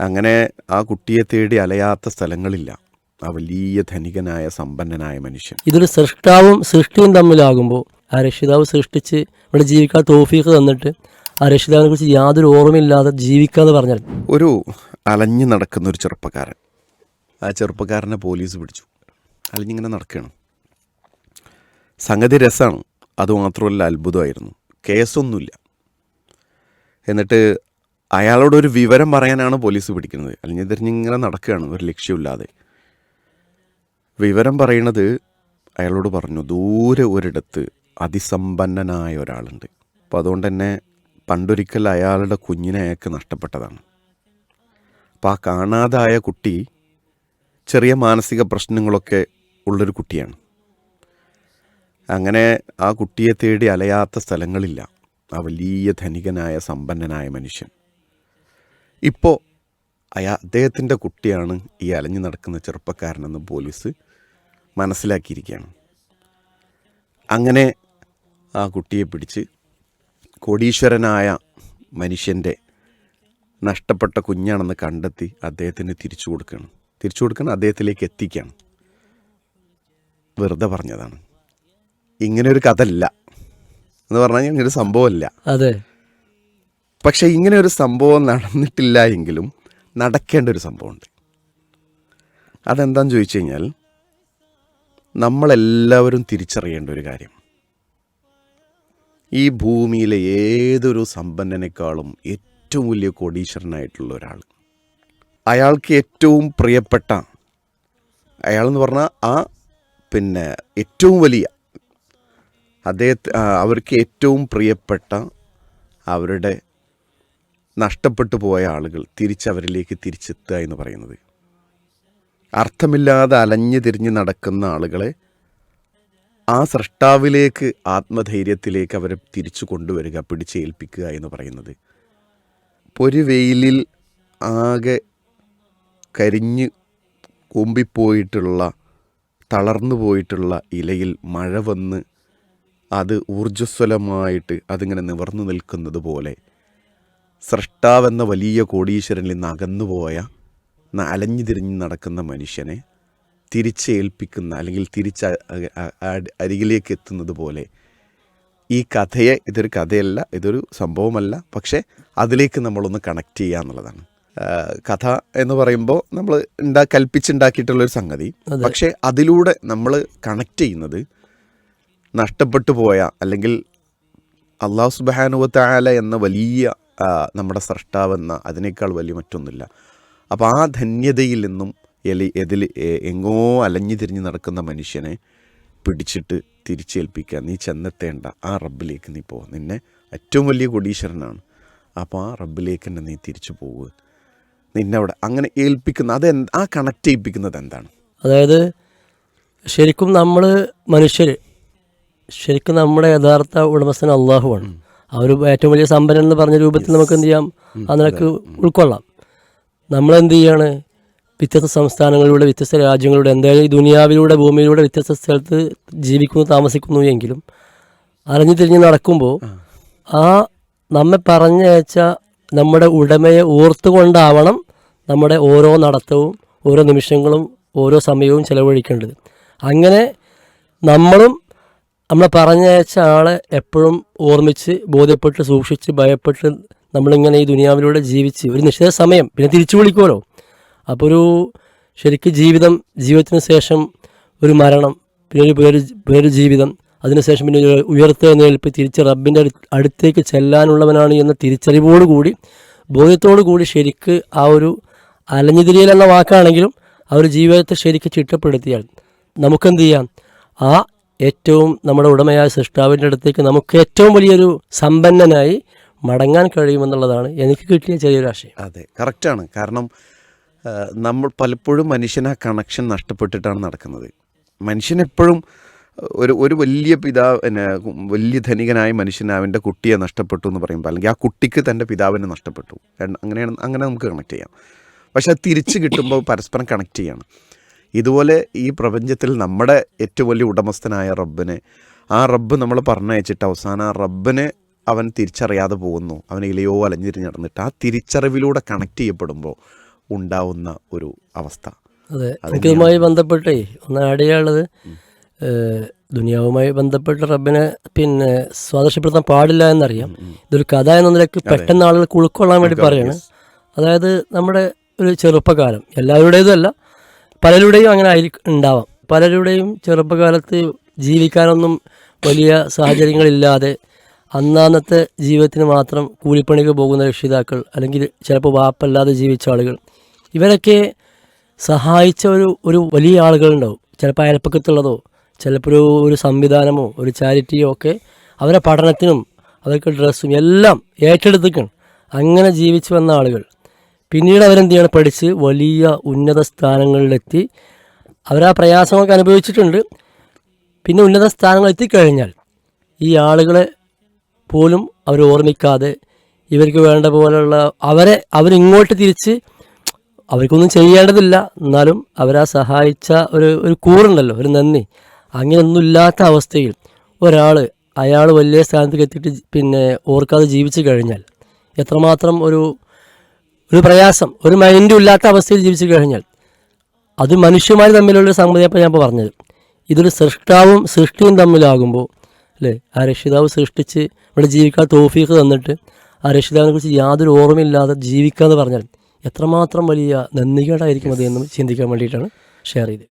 അങ്ങനെ ആ കുട്ടിയെ തേടി അലയാത്ത സ്ഥലങ്ങളില്ല. ആ വലിയ ധനികനായ സമ്പന്നനായ മനുഷ്യൻ. ഇതൊരു സൃഷ്ടാവും സൃഷ്ടിയും തമ്മിലാകുമ്പോൾ ആ രക്ഷിതാവ് സൃഷ്ടിച്ച് ഇവിടെ ജീവിക്കാൻ തോഫീക്ക് തന്നിട്ട് ആ രക്ഷിതാവിനെ കുറിച്ച് യാതൊരു ഓർമ്മയില്ലാതെ ജീവിക്കാന്ന് പറഞ്ഞാൽ ഒരു അലഞ്ഞു നടക്കുന്ന ഒരു ചെറുപ്പക്കാരൻ. ആ ചെറുപ്പക്കാരനെ പോലീസ് പിടിച്ചു. അലഞ്ഞിങ്ങനെ നടക്കുകയാണ്. സംഗതി രസമാണ് അതുമാത്രമല്ല അത്ഭുതമായിരുന്നു. കേസൊന്നുമില്ല. എന്നിട്ട് അയാളോട് ഒരു വിവരം പറയാനാണ് പോലീസ് പിടിക്കുന്നത്. അല്ലെങ്കിൽ തിരിഞ്ഞിങ്ങനെ നടക്കുകയാണ് ഒരു ലക്ഷ്യമില്ലാതെ. വിവരം പറയണത് അയാളോട് പറഞ്ഞു ദൂരെ ഒരിടത്ത് അതിസമ്പന്നനായ ഒരാളുണ്ട്. അപ്പോൾ അതുകൊണ്ട് തന്നെ പണ്ടൊരിക്കൽ അയാളുടെ കുഞ്ഞിനെ അയാൾക്ക് നഷ്ടപ്പെട്ടതാണ്. അപ്പോൾ ആ കാണാതായ കുട്ടി ചെറിയ മാനസിക പ്രശ്നങ്ങളൊക്കെ ഉള്ളൊരു കുട്ടിയാണ്. അങ്ങനെ ആ കുട്ടിയെ തേടി അലയാത്ത സ്ഥലങ്ങളില്ല. ആ വലിയ ധനികനായ സമ്പന്നനായ മനുഷ്യൻ. ഇപ്പോൾ അയാ അദ്ദേഹത്തിന്റെ കുട്ടിയാണ് ഈ അലഞ്ഞു നടക്കുന്ന ചെറുപ്പക്കാരനെന്ന് പോലീസ് മനസ്സിലാക്കിയിരിക്കുകയാണ്. അങ്ങനെ ആ കുട്ടിയെ പിടിച്ച് കോടീശ്വരനായ മനുഷ്യന്റെ നഷ്ടപ്പെട്ട കുഞ്ഞാണെന്ന് കണ്ടെത്തി അദ്ദേഹത്തിന് തിരിച്ചു കൊടുക്കുകയാണ്. തിരിച്ചു കൊടുക്കണം അദ്ദേഹത്തിലേക്ക് എത്തിക്കുകയാണ്. വെറുതെ പറഞ്ഞതാണ്. ഇങ്ങനെ ഒരു കഥ എന്ന് പറഞ്ഞാൽ ഇങ്ങനൊരു സംഭവമല്ല അതെ. പക്ഷേ ഇങ്ങനെ ഒരു സംഭവം നടന്നിട്ടില്ല എങ്കിലും നടക്കേണ്ട ഒരു സംഭവമുണ്ട്. അതെന്താന്ന് ചോദിച്ചു കഴിഞ്ഞാൽ നമ്മളെല്ലാവരും തിരിച്ചറിയേണ്ട ഒരു കാര്യം. ഈ ഭൂമിയിലെ ഏതൊരു സമ്പന്നനേക്കാളും ഏറ്റവും വലിയ കോടീശ്വരനായിട്ടുള്ള ഒരാൾ. അയാൾക്ക് ഏറ്റവും പ്രിയപ്പെട്ട അയാളെന്ന് പറഞ്ഞാൽ ആ പിന്നെ ഏറ്റവും വലിയ അദ്ദേഹത്തെ അവർക്ക് ഏറ്റവും പ്രിയപ്പെട്ട അവരുടെ നഷ്ടപ്പെട്ടു പോയ ആളുകൾ തിരിച്ചവരിലേക്ക് തിരിച്ചെത്തുക എന്ന് പറയുന്നത്. അർത്ഥമില്ലാതെ അലഞ്ഞു തിരിഞ്ഞ് നടക്കുന്ന ആളുകളെ ആ സൃഷ്ടാവിലേക്ക് ആത്മധൈര്യത്തിലേക്ക് അവരെ തിരിച്ചു കൊണ്ടുവരിക പിടിച്ചേൽപ്പിക്കുക എന്ന് പറയുന്നത്. ഒരു വെയിലിൽ ആകെ കരിഞ്ഞ് കൂമ്പിപ്പോയിട്ടുള്ള തളർന്നു പോയിട്ടുള്ള ഇലയിൽ മഴ വന്ന് അത് ഊർജസ്വലമായിട്ട് അതിങ്ങനെ നിവർന്നു നിൽക്കുന്നത് പോലെ സൃഷ്ടാവെന്ന വലിയ കോടീശ്വരനിൽ നിന്ന് അകന്നുപോയ അലഞ്ഞു തിരിഞ്ഞ് നടക്കുന്ന മനുഷ്യനെ തിരിച്ചേൽപ്പിക്കുന്ന അല്ലെങ്കിൽ തിരിച്ച് അരികിലേക്ക് എത്തുന്നത് പോലെ ഈ കഥയെ ഇതൊരു കഥയല്ല ഇതൊരു സംഭവമല്ല. പക്ഷേ അതിലേക്ക് നമ്മളൊന്ന് കണക്ട് ചെയ്യുക എന്നുള്ളതാണ്. കഥ എന്ന് പറയുമ്പോൾ നമ്മൾ ഉണ്ടാ കൽപ്പിച്ചുണ്ടാക്കിയിട്ടുള്ളൊരു സംഗതി. പക്ഷേ അതിലൂടെ നമ്മൾ കണക്ട് ചെയ്യുന്നത് നഷ്ടപ്പെട്ടു പോയ അല്ലെങ്കിൽ അള്ളാഹു സുബാനുവത്തായാല എന്ന വലിയ നമ്മുടെ സൃഷ്ടാവെന്ന അതിനേക്കാൾ വലിയ മറ്റൊന്നുമില്ല. അപ്പോൾ ആ ധന്യതയിൽ നിന്നും എലി എതിൽ എങ്ങോ അലഞ്ഞു തിരിഞ്ഞ് നടക്കുന്ന മനുഷ്യനെ പിടിച്ചിട്ട് തിരിച്ചേൽപ്പിക്കുക. നീ ചെന്നെത്തേണ്ട ആ റബ്ബിലേക്ക് നീ പോ. നിന്നെ ഏറ്റവും വലിയ കൊടീശ്വരനാണ്. അപ്പോൾ ആ റബ്ബിലേക്ക് തന്നെ നീ തിരിച്ചു പോവുക. നിന്നെ അവിടെ അങ്ങനെ ഏൽപ്പിക്കുന്ന അത് ആ കണക്ട് ചെയ്യിപ്പിക്കുന്നത് എന്താണ്? അതായത് ശരിക്കും നമ്മൾ മനുഷ്യർ ശരിക്കും നമ്മുടെ യഥാർത്ഥ ഉടമസ്ഥൻ അള്ളാഹുവാണ്. ആ ഒരു ഏറ്റവും വലിയ സമ്പന്നൻ എന്ന് പറഞ്ഞ രൂപത്തിൽ നമുക്ക് എന്ത് ചെയ്യാം? ആ നിലയ്ക്ക് ഉൾക്കൊള്ളാം. നമ്മളെന്ത് ചെയ്യാണ്? വ്യത്യസ്ത സംസ്ഥാനങ്ങളിലൂടെ വ്യത്യസ്ത രാജ്യങ്ങളിലൂടെ എന്തായാലും ഈ ദുനിയാവിലൂടെ ഭൂമിയിലൂടെ വ്യത്യസ്ത സ്ഥലത്ത് ജീവിക്കുന്നു താമസിക്കുന്നു എങ്കിലും അറിഞ്ഞു തിരിഞ്ഞ് നടക്കുമ്പോൾ ആ നമ്മെ പറഞ്ഞയച്ച നമ്മുടെ ഉടമയെ ഓർത്തുകൊണ്ടാവണം നമ്മുടെ ഓരോ നടത്തവും ഓരോ നിമിഷങ്ങളും ഓരോ സമയവും ചിലവഴിക്കേണ്ടത്. അങ്ങനെ നമ്മളും നമ്മളെ പറഞ്ഞയച്ച ആളെ എപ്പോഴും ഓർമ്മിച്ച് ബോധ്യപ്പെട്ട് സൂക്ഷിച്ച് ഭയപ്പെട്ട് നമ്മളിങ്ങനെ ഈ ദുനിയാവിലൂടെ ജീവിച്ച് ഒരു നിശ്ചിത സമയം പിന്നെ തിരിച്ചു വിളിക്കുമല്ലോ അപ്പോൾ ഒരു ശരിക്കും ജീവിതം ജീവിതത്തിന് ശേഷം ഒരു മരണം പിന്നെ ഒരു പേര് പേര് ജീവിതം അതിനുശേഷം പിന്നെ ഒരു ഉയർത്തെഴുന്നേൽപ്പ് തിരിച്ച് റബ്ബിന്റെ അടുത്തേക്ക് ചെല്ലാനുള്ളവനാണ് എന്ന തിരിച്ചറിവോടുകൂടി കൂടി ശരിക്ക് ആ ഒരു അലഞ്ഞുതിരിയൽ എന്ന വാക്കാണെങ്കിലും ആ ഒരു ജീവിതത്തെ ശരിക്ക് ചിട്ടപ്പെടുത്തിയാൽ നമുക്കെന്ത് ചെയ്യാം? ആ ഏറ്റവും നമ്മുടെ ഉടമയായ സൃഷ്ടാവിന്റെ അടുത്തേക്ക് നമുക്ക് ഏറ്റവും വലിയൊരു സമ്പന്നനായി മടങ്ങാൻ കഴിയുമെന്നുള്ളതാണ് എനിക്ക് കിട്ടിയ ചെറിയൊരു ആശയം. അതെ കറക്റ്റാണ് കാരണം നമ്മൾ പലപ്പോഴും മനുഷ്യൻ കണക്ഷൻ നഷ്ടപ്പെട്ടിട്ടാണ് നടക്കുന്നത്. മനുഷ്യൻ എപ്പോഴും ഒരു ഒരു വലിയ പിന്നെ വലിയ ധനികനായ മനുഷ്യൻ അവന്റെ കുട്ടിയെ നഷ്ടപ്പെട്ടു എന്ന് പറയുമ്പോൾ അല്ലെങ്കിൽ ആ കുട്ടിക്ക് തന്റെ പിതാവിനെ നഷ്ടപ്പെട്ടു. അങ്ങനെയാണ് അങ്ങനെ നമുക്ക് കണക്ട് ചെയ്യാം. പക്ഷെ അത് തിരിച്ച് കിട്ടുമ്പോൾ പരസ്പരം കണക്ട് ചെയ്യണം. ഇതുപോലെ ഈ പ്രപഞ്ചത്തിൽ നമ്മുടെ ഏറ്റവും വലിയ ഉടമസ്ഥനായ റബ്ബിനെ ആ റബ്ബ് നമ്മൾ പറഞ്ഞയച്ചിട്ട് അവസാനം ആ റബ്ബിനെ അവൻ തിരിച്ചറിയാതെ പോകുന്നു. അവൻ ഇലയോ അലഞ്ഞിരിഞ്ഞ് നടന്നിട്ട് ആ തിരിച്ചറിവിലൂടെ കണക്ട് ചെയ്യപ്പെടുമ്പോൾ ഉണ്ടാവുന്ന ഒരു അവസ്ഥ. അതെ എനിക്കിതുമായി ബന്ധപ്പെട്ടേ ഒന്ന് ആഡ് ചെയ്യാനുള്ളത് ദുനിയാവുമായി ബന്ധപ്പെട്ട റബ്ബിനെ പിന്നെ സ്വാദർശപ്പെടുത്താൻ പാടില്ല എന്നറിയാം. ഇതൊരു കഥ എന്ന നിലയ്ക്ക് പെട്ടെന്ന് ആളുകൾക്ക് ഉൾക്കൊള്ളാൻ വേണ്ടി പറയാണ്. അതായത് നമ്മുടെ ഒരു ചെറുപ്പകാലം എല്ലാവരുടേതും അല്ല പലരുടെയും അങ്ങനെ ആയിരിക്കും ഉണ്ടാവാം. പലരുടെയും ചെറുപ്പകാലത്ത് ജീവിക്കാനൊന്നും വലിയ സാഹചര്യങ്ങളില്ലാതെ അന്നാന്നത്തെ ജീവിതത്തിന് മാത്രം കൂലിപ്പണിക്ക് പോകുന്ന രക്ഷിതാക്കൾ അല്ലെങ്കിൽ ചിലപ്പോൾ വാപ്പല്ലാതെ ജീവിച്ച ആളുകൾ ഇവരൊക്കെ സഹായിച്ച ഒരു ഒരു വലിയ ആളുകളുണ്ടാവും ചിലപ്പോൾ അയൽപ്പക്കത്തുള്ളതോ ചിലപ്പോൾ ഒരു ഒരു സംവിധാനമോ ഒരു ചാരിറ്റിയോ ഒക്കെ അവരെ പഠനത്തിനും അവർക്ക് ഡ്രസ്സും എല്ലാം ഏറ്റെടുത്തിക്കണം അങ്ങനെ ജീവിച്ചു വന്ന ആളുകൾ പിന്നീട് അവരെന്ത് ചെയ്യണം പഠിച്ച് വലിയ ഉന്നത സ്ഥാനങ്ങളിലെത്തി. അവർ ആ പ്രയാസങ്ങളൊക്കെ അനുഭവിച്ചിട്ടുണ്ട്. പിന്നെ ഉന്നത സ്ഥാനങ്ങൾ എത്തിക്കഴിഞ്ഞാൽ ഈ ആളുകളെ പോലും അവർ ഓർമ്മിക്കാതെ ഇവർക്ക് വേണ്ട പോലെയുള്ള അവരെ അവരിങ്ങോട്ട് തിരിച്ച് അവർക്കൊന്നും ചെയ്യേണ്ടതില്ല. എന്നാലും അവരാ സഹായിച്ച ഒരു ഒരു കൂറുണ്ടല്ലോ ഒരു നന്ദി. അങ്ങനെയൊന്നും ഇല്ലാത്ത അവസ്ഥയിൽ ഒരാൾ അയാൾ വലിയ സ്ഥാനത്തേക്ക് എത്തിയിട്ട് പിന്നെ ഓർക്കാതെ ജീവിച്ചു കഴിഞ്ഞാൽ എത്രമാത്രം ഒരു ഒരു പ്രയാസം ഒരു മൈൻഡും ഇല്ലാത്ത അവസ്ഥയിൽ ജീവിച്ചു കഴിഞ്ഞാൽ അത് മനുഷ്യന്മാർ തമ്മിലുള്ള സംഗതിയപ്പോൾ ഞാൻ ഇപ്പോൾ പറഞ്ഞത്. ഇതൊരു സൃഷ്ടാവും സൃഷ്ടിയും തമ്മിലാകുമ്പോൾ അല്ലേ? ആ രക്ഷിതാവ് സൃഷ്ടിച്ച് ഇവിടെ ജീവിക്കാൻ തോഫീക്ക് തന്നിട്ട് ആ രക്ഷിതാവിനെ കുറിച്ച് യാതൊരു ഓർമ്മയില്ലാതെ ജീവിക്കുക എന്ന് പറഞ്ഞാൽ എത്രമാത്രം വലിയ നന്ദികേടായിരിക്കും അത് എന്നും ചിന്തിക്കാൻ വേണ്ടിയിട്ടാണ് ഷെയർ ചെയ്തത്.